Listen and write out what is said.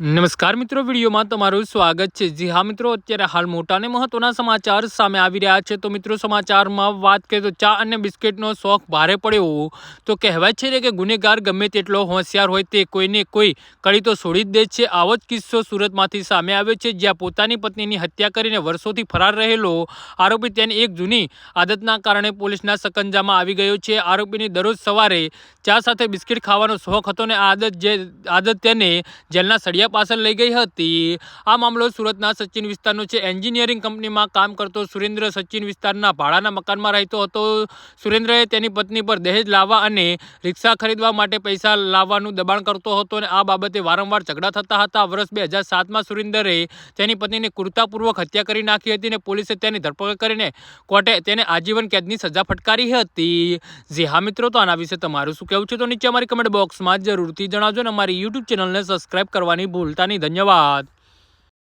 નમસ્કાર મિત્રો, વિડીયોમાં તમારું સ્વાગત છે. જી હા મિત્રો, અત્યારે હાલ મોટા અને મહત્વના સમાચાર સામે આવી રહ્યા છે. તો મિત્રો, સમાચારમાં વાત કરીએ તો ચા અને બિસ્કિટનો શોખ ભારે પડ્યો. તો કહેવાય છે કે ગુનેગાર ગમે તેટલો હોશિયાર હોય તે કોઈને કોઈ કડી તો છોડી જ દે છે. આવો જ કિસ્સો સુરતમાંથી સામે આવ્યો છે, જ્યાં પોતાની પત્નીની હત્યા કરીને વર્ષોથી ફરાર રહેલો આરોપી તેની એક જૂની આદતના કારણે પોલીસના સકંજામાં આવી ગયો છે. આરોપીની દરરોજ સવારે ચા સાથે બિસ્કિટ ખાવાનો શોખ હતો અને આદત જે, આદત તેને જેલના સળિયા પાછળ લઈ ગઈ હતી. આ મામલો સુરતના સચિન વિસ્તારનો છે. એન્જિનિયરિંગ કંપનીમાં કામ કરતો સુરેન્દ્ર સચિન વિસ્તારના ભાડાના મકાનમાં રહેતો હતો. સુરેન્દ્રએ તેની પત્ની પર દહેજ લાવવા અને રિક્ષા ખરીદવા માટે પૈસા લાવવાનું દબાણ કરતો હતો અને આ બાબતે વારંવાર ઝઘડા થતા હતા. વર્ષ બે હજાર સાતમાં સુરેન્દ્રે તેની પત્નીને કુર્તાપૂર્વક હત્યા કરી નાખી હતી અને પોલીસે તેની ધરપકડ કરીને કોર્ટે તેને આજીવન કેદની સજા ફટકારી હતી. જી હા મિત્રો, તો આના વિશે તમારું શું કહેવું છે? તો નીચે અમારી કમેન્ટ બોક્સમાં જરૂરથી જણાવજો અને અમારી યુટ્યુબ ચેનલને સબસ્ક્રાઈબ કરવાની ભૂલતા નહીં ધન્યવાદ.